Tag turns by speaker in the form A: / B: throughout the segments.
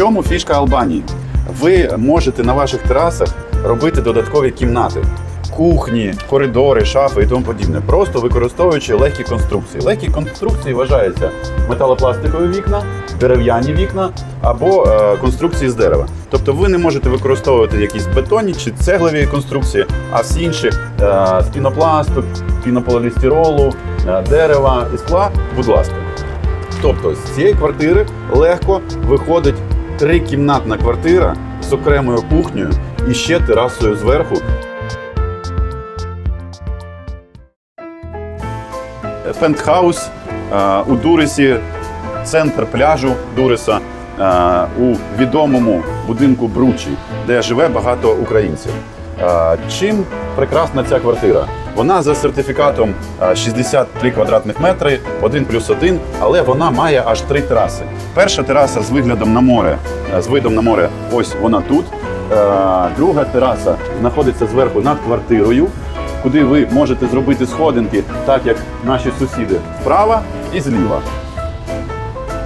A: чому фішка Албанії? Ви можете на ваших терасах робити додаткові кімнати. Кухні, коридори, шафи і тому подібне, просто використовуючи легкі конструкції. Легкі конструкції вважаються металопластикові вікна, дерев'яні вікна або е, конструкції з дерева. Тобто ви не можете використовувати якісь бетонні чи цеглові конструкції, а всі інші е, з пінопласту, пінополістиролу, е, дерева і скла, будь ласка. Тобто з цієї квартири легко виходить трикімнатна квартира з окремою кухнею і ще терасою зверху. Пентхаус е, у Дурисі, центр пляжу Дуриса е, у відомому будинку Бручі, де живе багато українців. Е, Чим прекрасна ця квартира? Вона за сертифікатом е, 63 квадратних метри, 1 плюс 1, але вона має аж три тераси. Перша тераса з виглядом на море, е, з видом на море, ось вона тут. Е, Друга тераса знаходиться зверху над квартирою, куди ви можете зробити сходинки, так як наші сусіди справа і зліва.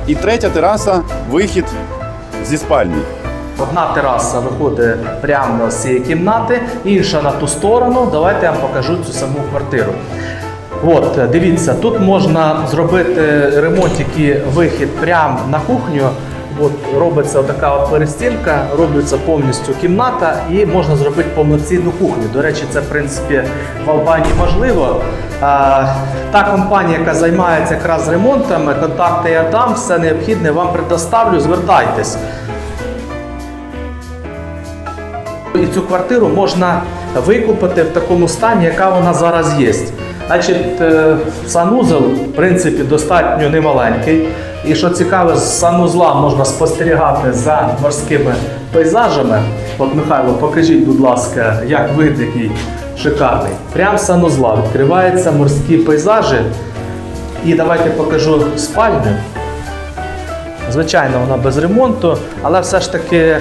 A: І третя тераса вихід зі спальні.
B: Одна тераса виходить прямо з цієї кімнати, інша на ту сторону. Давайте я вам покажу цю саму квартиру. От, дивіться, тут можна зробити ремонт, який вихід прямо на кухню. От робиться така от перестінка, робиться повністю кімната і можна зробити повноцінну кухню. До речі, це в принципі в Албанії можливо. А, та компанія, яка займається якраз ремонтами, контакти я дам, все необхідне вам предоставлю. Звертайтесь. І цю квартиру можна викупити в такому стані, яка вона зараз є. Значить, е, санузел, в принципі, достатньо немаленький. І що цікаве, з санузла можна спостерігати за морськими пейзажами. От, Михайло, покажіть, будь ласка, як вид який шикарний. Прям з санузла відкриваються морські пейзажі. І давайте покажу спальню. Звичайно, вона без ремонту, але все ж таки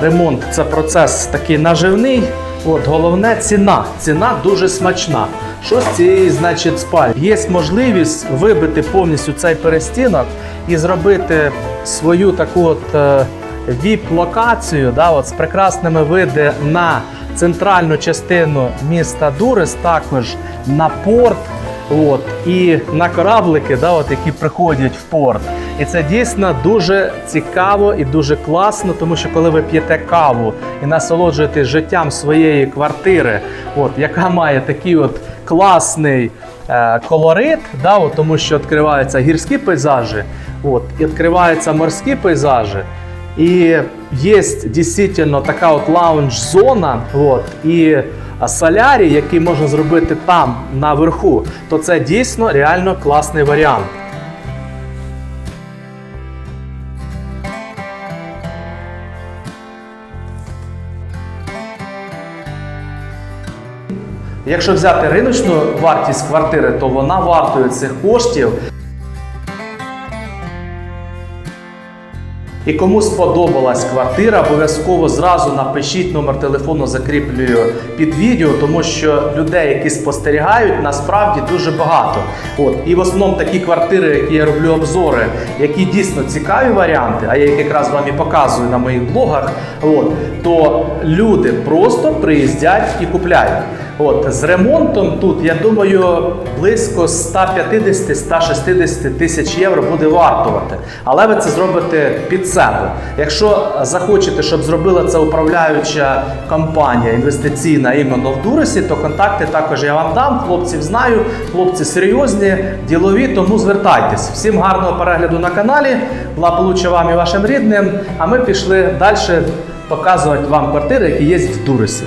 B: ремонт це процес такий наживний. От головне ціна. Ціна дуже смачна. Що з цієї, значить, спальні? Є можливість вибити повністю цей перестінок і зробити свою таку от е, віп-локацію, да, от з прекрасними види на центральну частину міста Дурис, також на порт. От, і на кораблики, да, от, які приходять в порт. І це дійсно дуже цікаво і дуже класно, тому що коли ви п'єте каву і насолоджуєтесь життям своєї квартири, от, яка має такий от класний е, колорит, да, от, тому що відкриваються гірські пейзажі, от, і відкриваються морські пейзажі. І є дійсно така от лаунж-зона, от, і солярій, який можна зробити там наверху, то це дійсно реально класний варіант. Якщо взяти риночну вартість квартири, то вона вартує цих коштів. І кому сподобалась квартира, обов'язково зразу напишіть номер телефону, закріплюю під відео, тому що людей, які спостерігають, насправді дуже багато. От і в основному такі квартири, які я роблю обзори, які дійсно цікаві варіанти, а я їх якраз вам і показую на моїх блогах. От то люди просто приїздять і купляють. От з ремонтом тут, я думаю, близько 150-160 тисяч євро буде вартувати. Але ви це зробите під себе. Якщо захочете, щоб зробила це управляюча компанія інвестиційна іменно в Дурисі, то контакти також я вам дам. Хлопців знаю, хлопці серйозні, ділові, тому звертайтесь. Всім гарного перегляду на каналі. Благополуччя вам і вашим рідним. А ми пішли далі показувати вам квартири, які є в Дурисі.